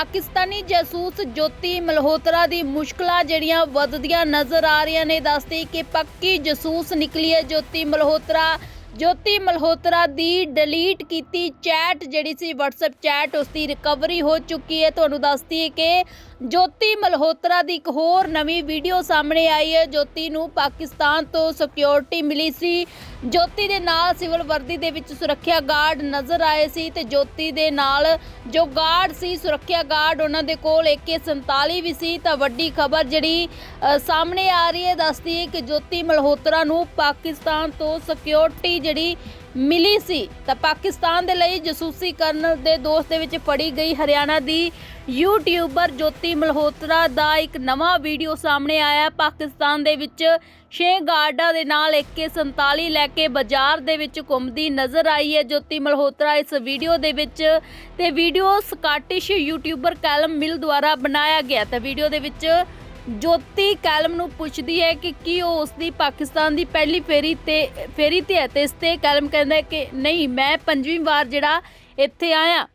ਪਾਕਿਸਤਾਨੀ ਜਾਸੂਸ ਜੋਤੀ ਮਲਹੋਤਰਾ ਦੀ ਮੁਸ਼ਕਲਾਂ ਜਿਹੜੀਆਂ ਵੱਧਦੀਆਂ ਨਜ਼ਰ ਆ ਰਹੀਆਂ ਨੇ, ਦੱਸਦੀ ਕਿ ਪੱਕੀ ਜਾਸੂਸ ਨਿਕਲੀ ਹੈ ਜੋਤੀ ਮਲਹੋਤਰਾ। ਜੋਤੀ ਮਲਹੋਤਰਾ ਦੀ ਡਿਲੀਟ ਕੀਤੀ ਚੈਟ, ਜਿਹੜੀ ਸੀ WhatsApp ਚੈਟ ਉਸ ਦੀ ਰਿਕਵਰੀ ਹੋ ਚੁੱਕੀ ਹੈ। ਤੁਹਾਨੂੰ ਦੱਸਦੀ ਹੈ ਕਿ ਜੋਤੀ ਮਲਹੋਤਰਾ ਦੀ ਇੱਕ ਹੋਰ ਨਵੀਂ ਵੀਡੀਓ ਸਾਹਮਣੇ ਆਈ ਹੈ। ਜੋਤੀ ਨੂੰ ਪਾਕਿਸਤਾਨ ਤੋਂ ਸਿਕਿਉਰਿਟੀ ਮਿਲੀ ਸੀ। ਜੋਤੀ ਦੇ ਨਾਲ ਸਿਵਲ ਵਰਦੀ ਦੇ ਵਿੱਚ ਸੁਰੱਖਿਆ ਗਾਰਡ ਨਜ਼ਰ ਆਏ ਸੀ ਤੇ ਜੋਤੀ ਦੇ ਨਾਲ ਜੋ ਗਾਰਡ ਸੀ, ਸੁਰੱਖਿਆ ਗਾਰਡ ਉਹਨਾਂ ਦੇ ਕੋਲ AK47 ਵੀ ਸੀ। ਤਾਂ ਵੱਡੀ ਖਬਰ ਜਿਹੜੀ ਸਾਹਮਣੇ ਆ ਰਹੀ ਹੈ। ਦੱਸਦੀ ਹੈ ਕਿ ਜੋਤੀ ਮਲਹੋਤਰਾ ਨੂੰ ਪਾਕਿਸਤਾਨ ਤੋਂ ਸਿਕਿਉਰਿਟੀ ਜਿਹੜੀ ਮਿਲੀ ਸੀ ਤਾਂ ਪਾਕਿਸਤਾਨ ਦੇ ਲਈ ਜਸੂਸੀ ਕਰਨ ਦੇ ਦੋਸ਼ ਦੇ ਵਿੱਚ ਫੜੀ ਗਈ ਹਰਿਆਣਾ ਦੀ ਯੂਟਿਊਬਰ ਜੋਤੀ ਮਲਹੋਤਰਾ ਦਾ ਇੱਕ ਨਵਾਂ ਵੀਡੀਓ ਸਾਹਮਣੇ ਆਇਆ ਹੈ। ਪਾਕਿਸਤਾਨ ਦੇ ਵਿੱਚ ਛੇ ਗਾਰਡਾਂ ਦੇ ਨਾਲ AK47 ਲੈ ਕੇ ਬਾਜ਼ਾਰ ਦੇ ਵਿੱਚ ਘੁੰਮਦੀ ਨਜ਼ਰ ਆਈ ਹੈ ਜੋਤੀ ਮਲਹੋਤਰਾ ਇਸ ਵੀਡੀਓ ਦੇ ਵਿੱਚ ਤੇ video Scottish YouTuber Callum Mill ਦੁਆਰਾ ਬਣਾਇਆ ਗਿਆ ਤਾਂ ਵੀਡੀਓ ਦੇ ਵਿੱਚ ਜੋਤੀ ਕੈਲਮ ਨੂੰ ਪੁੱਛਦੀ ਹੈ ਕਿ ਕੀ ਉਹ ਉਸ ਦੀ ਪਾਕਿਸਤਾਨ ਦੀ ਪਹਿਲੀ ਫੇਰੀ ਤੇ ਫੇਰੀ ਤੇ ਹੈ ਤੇ ਇਸ ਤੇ ਕੈਲਮ ਕਹਿੰਦਾ ਕਿ ਨਹੀਂ, ਮੈਂ ਪੰਜਵੀਂ ਵਾਰ ਜਿਹੜਾ ਇੱਥੇ ਆਇਆ।